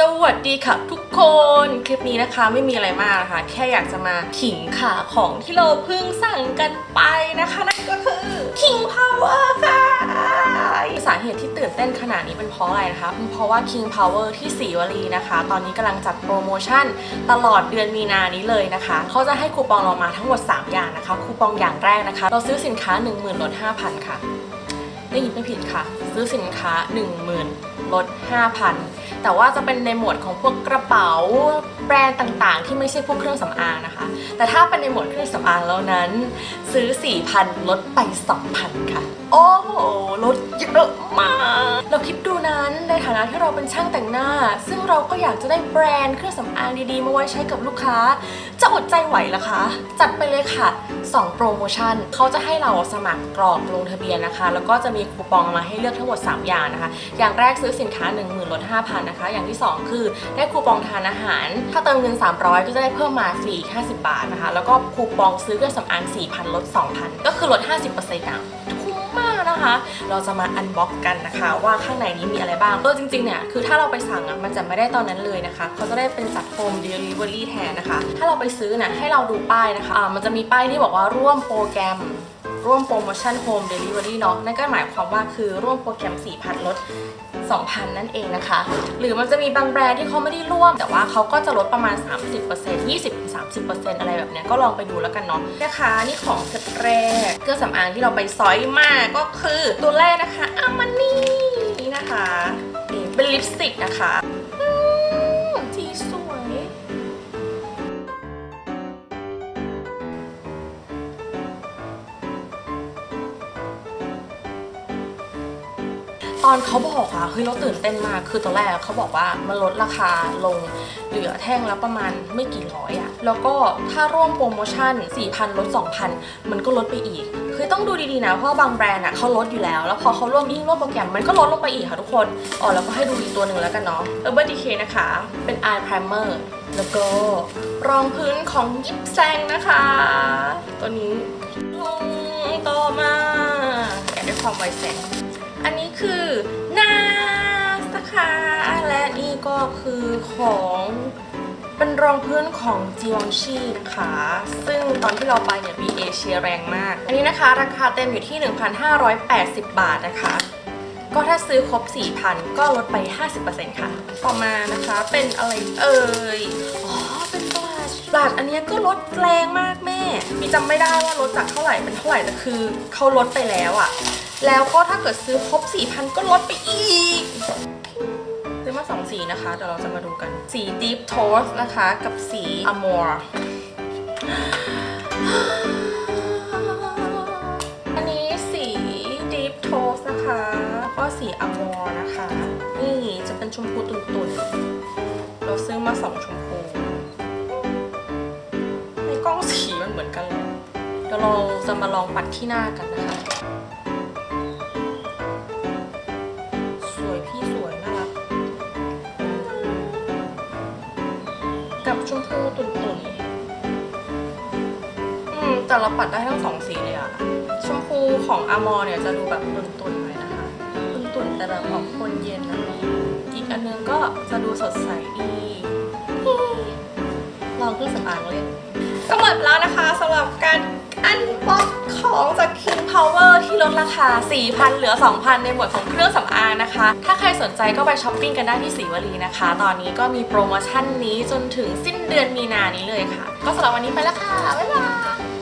สวัสดีค่ะทุกคนคลิปนี้นะคะไม่มีอะไรมากนะคะแค่อยากจะมาขิงขาของที่เราเพิ่งสั่งกันไปนะคะนั่นก็คือ King Power ค่ะสาเหตุที่ตื่นเต้นขนาดนี้เป็นเพราะอะไรนะคะเป็นเพราะว่า King Power ที่ศรีวลีนะคะ ตอนนี้กำลังจัดโปรโมชั่นตลอดเดือนมีนานี้เลยนะคะเขาจะให้คูปองเรามาทั้งหมด 3 อย่างนะคะ คูปองอย่างแรกนะคะ เราซื้อสินค้า 10,000ลด5,000 ค่ะได้ยินไม่ผิดค่ะ ซื้อสินค้า 10,000 ลด 5,000 แต่ว่าจะเป็นในหมวดของพวกกระเป๋าแบรนด์ต่างๆ ที่ไม่ใช่พวกเครื่องสำอางนะคะ แต่ถ้าเป็นในหมวดเครื่องสำอางแล้วนั้น ซื้อ 4,000 ลดไป 2,000 ค่ะ โอ้โห ลดเยอะมาก เราคิดดูนั้นในฐานะที่เราเป็นช่างแต่งหน้า ซึ่งเราก็อยากจะได้แบรนด์เครื่องสำอางดีๆ มาไว้ใช้กับลูกค้าจะอดใจไหวเหรอคะ จัดไปเลยค่ะ 2 โปรโมชั่นเขาจะให้เราสมัครกรอกลงทะเบียนนะคะ แล้วก็จะมีคูปองมาให้เลือกทั้งหมด 3 อย่างนะคะ อย่างแรกซื้อสินค้า 1 0,000ลด5,000นะคะ อย่างที่ 2 คือได้คูปองทานอาหาร ถ้าเติมเงิน 300 ก็จะได้เพิ่มมาฟรี50 บาทนะคะ แล้วก็คูปองซื้อเครื่องสำอาง4,000ลด2,000 ก็คือลด 50%อะ มากนะคะ เราจะมาอันบ็อกกันนะคะว่าข้างในนี้มีอะไรบ้างเออจริงๆเนี่ยคือถ้าเราไปสั่งอะมันจะไม่ได้ตอนนั้นเลยนะคะเขาจะได้เป็นจัดโฮมเดลิเวอรี่แทนนะคะ ถ้าเราไปซื้อน่ะให้เราดูป้ายนะคะอ่ามันจะมีป้ายที่บอกว่าร่วมโปรแกรม ร่วมโปรโมชั่นโฮมเดลิเวอรี่เนาะนั่นก็หมายความว่าคือร่วมโปรแกรม 4,000 ลด 2,000 นั่นเองนะคะ หรือมันจะมีบางแบรนด์ที่เขาไม่ได้ร่วม แต่ว่าเขาก็จะลดประมาณ 30% 20-30%อะไรแบบเนี้ยก็ลองไปดูแล้วกันเนาะนะคะนี่ของเซตแรกเครื่องสำอางที่เราไปซอยมากก็คือตัวแรกนะคะอามานี่นะคะเป็นลิปสติกนะคะ ตอนเขาบอกอะเฮ้ยเราตื่นเต้นมากคือตอนแรกเขาบอกว่ามันลดราคาลงเหลือแท่งละประมาณไม่กี่ร้อยอะแล้วก็ถ้าร่วมโปรโมชั่น 4,000 ลด 2,000 มันก็ลดไปอีก คือต้องดูดีๆนะ เพราะบางแบรนด์อะเขาลดอยู่แล้ว แล้วพอเขาร่วมยิ่งร่วมโปรแกรมมันก็ลดลงไปอีกค่ะทุกคนอ๋อแล้วก็ให้ดูอีกตัวหนึ่งแล้วกันเนาะ Urban Decay นะคะ เป็น Eye Primer แล้วก็รองพื้นของยิปแซงนะคะ ตัวนี้ลงต่อมาแกะด้วยความไวแสง อันนี้คือนาสนะคะและนี่ก็คือของเป็นรองพื้นของจีวองชีนะคะ ซึ่งตอนที่เราไปเนี่ย BA เชียร์แรงมาก อันนี้นะคะราคาเต็มอยู่ที่ 1,580 บาทนะคะ ก็ถ้าซื้อครบ 4,000 ก็ลดไป 50%ค่ะ ต่อมานะคะเป็นอะไรเอ่ย อ๋อ เป็นบลัชบลัชอันนี้ก็ลดแรงมากแม่ มีจำไม่ได้ว่าลดจากเท่าไหร่เป็นเท่าไหร่แต่คือเขาลดไปแล้วอะแล้วก็ถ้าเกิดซื้อครบ4,000 ก็ลดไปอีก ซื้อมา 2 สีนะคะ เดี๋ยวเราจะมาดูกัน สี Deep Toast นะคะ กับสี Amor อันนี้สี Deep Toast นะคะแล้วก็สี Amor นะคะ นี่จะเป็นชมพูตุ่นๆ เราซื้อมา 2 ชมพู เดี๋ยวเราจะมาลองปัดที่หน้ากันนะคะ สวยพี่สวยน่ารักกับชมพูตุ่นๆอืมแต่เราปัดได้ทั้งสองสีเลยอะชมพูของอามอเนี่ยจะดูแบบตุ่นๆหน่อยนะคะตุ่นๆแต่แบบออกคนเย็นนะอีกอันนึงก็จะดูสดใสดีลองเครื่องสำอางเล่นก็หมดแล้วนะคะสำหรับการ อันบ็อกของจาก King Power ที่ลดราคา 4,000 เหลือ 2,000 ในหมวดของเครื่องสำอางนะคะ ถ้าใครสนใจก็ไปช้อปปิ้งกันได้ที่สีวลีนะคะ ตอนนี้ก็มีโปรโมชั่นนี้จนถึงสิ้นเดือนมีนานี้เลยค่ะ ก็สำหรับวันนี้ไปแล้วค่ะ บ๊ายบาย